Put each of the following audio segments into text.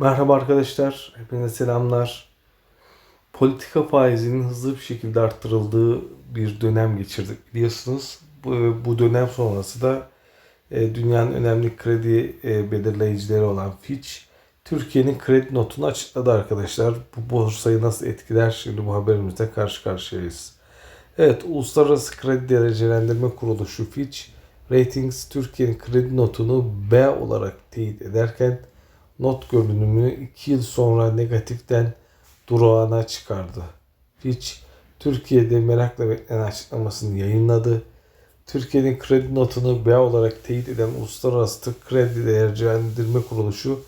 Merhaba arkadaşlar, hepinize selamlar. Politika faizinin hızlı bir şekilde arttırıldığı bir dönem geçirdik biliyorsunuz. Bu, dönem sonrası da e, dünyanın önemli kredi e, belirleyicileri olan Fitch, Türkiye'nin kredi notunu açıkladı arkadaşlar. Bu borsayı nasıl etkiler şimdi bu haberimizde karşı karşıyayız. Evet, Uluslararası Kredi Derecelendirme Kuruluşu Fitch, Ratings Türkiye'nin kredi notunu B olarak teyit ederken not görünümünü 2 yıl sonra negatiften durağına çıkardı. Fitch, Türkiye'de merakla beklenen açıklamasını yayınladı. Türkiye'nin kredi notunu B olarak teyit eden Uluslararası Kredi Derecelendirme Kuruluşu,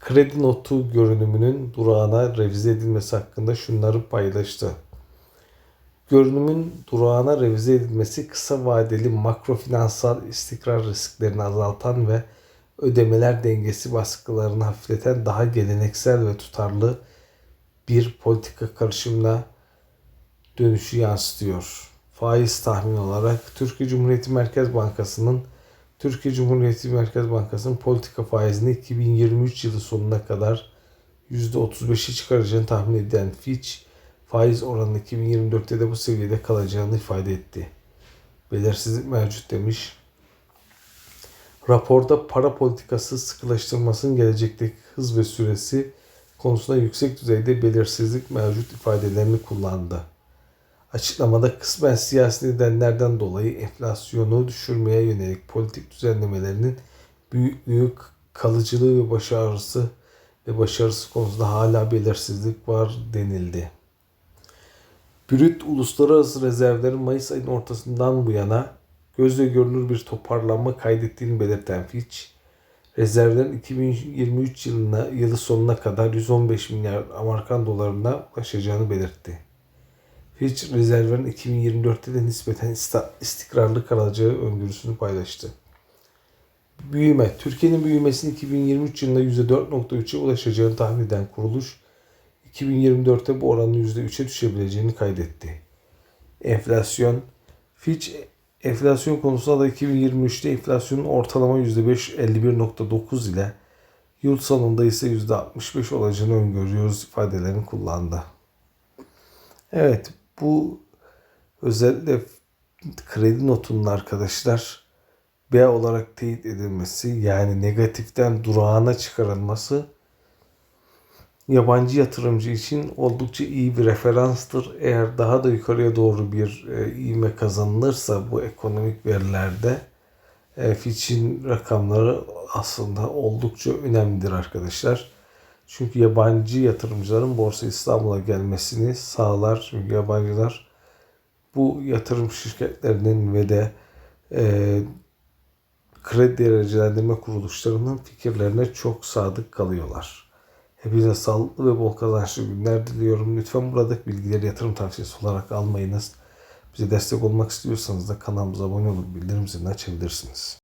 kredi notu görünümünün durağına revize edilmesi hakkında şunları paylaştı. Görünümün durağına revize edilmesi kısa vadeli makrofinansal istikrar risklerini azaltan ve ödemeler dengesi baskılarını hafifleten daha geleneksel ve tutarlı bir politika karışımına dönüşü yansıtıyor. Faiz tahmini olarak Türkiye Cumhuriyeti Merkez Bankası'nın Türkiye Cumhuriyeti Merkez Bankası'nın politika faizini 2023 yılı sonuna kadar %35'e çıkaracağını tahmin eden Fitch, faiz oranının 2024'te de bu seviyede kalacağını ifade etti. Belirsizlik mevcut demiş. Raporda para politikası sıkılaştırmasının gelecekteki hız ve süresi konusunda yüksek düzeyde belirsizlik mevcut ifadelerini kullandı. Açıklamada kısmen siyasi nedenlerden dolayı enflasyonu düşürmeye yönelik politik düzenlemelerinin büyüklüğü, kalıcılığı ve başarısı ve başarısı konusunda hala belirsizlik var denildi. Brüt uluslararası rezervlerin Mayıs ayının ortasından bu yana gözle görülür bir toparlanma kaydettiğini belirten Fitch, rezervlerin 2023 yılına, yılı sonuna kadar 115 milyar Amerikan dolarına ulaşacağını belirtti. Fitch, rezervlerin 2024'te de nispeten istikrarlı kalacağı öngörüsünü paylaştı. Büyüme. Türkiye'nin büyümesinin 2023 yılında %4.3'e ulaşacağını tahmin eden kuruluş, 2024'te bu oranın %3'e düşebileceğini kaydetti. Enflasyon. Fitch enflasyon konusunda da 2023'te enflasyonun ortalama %5 51.9 ile yıl sonunda ise %65 olacağını öngörüyoruz ifadelerini kullandı. Evet bu özellikle kredi notunun arkadaşlar B olarak teyit edilmesi yani negatiften durağına çıkarılması yabancı yatırımcı için oldukça iyi bir referanstır. Eğer daha da yukarıya doğru bir e, ivme kazanılırsa bu ekonomik verilerde e, Fitch'in rakamları aslında oldukça önemlidir arkadaşlar. Çünkü yabancı yatırımcıların Borsa İstanbul'a gelmesini sağlar. Çünkü yabancılar bu yatırım şirketlerinin ve de e, kredi derecelendirme kuruluşlarının fikirlerine çok sadık kalıyorlar. Hepinize sağlıklı ve bol kazançlı günler diliyorum. Lütfen buradaki bilgileri yatırım tavsiyesi olarak almayınız. Bize destek olmak istiyorsanız da kanalımıza abone olup bildirim zilini açabilirsiniz.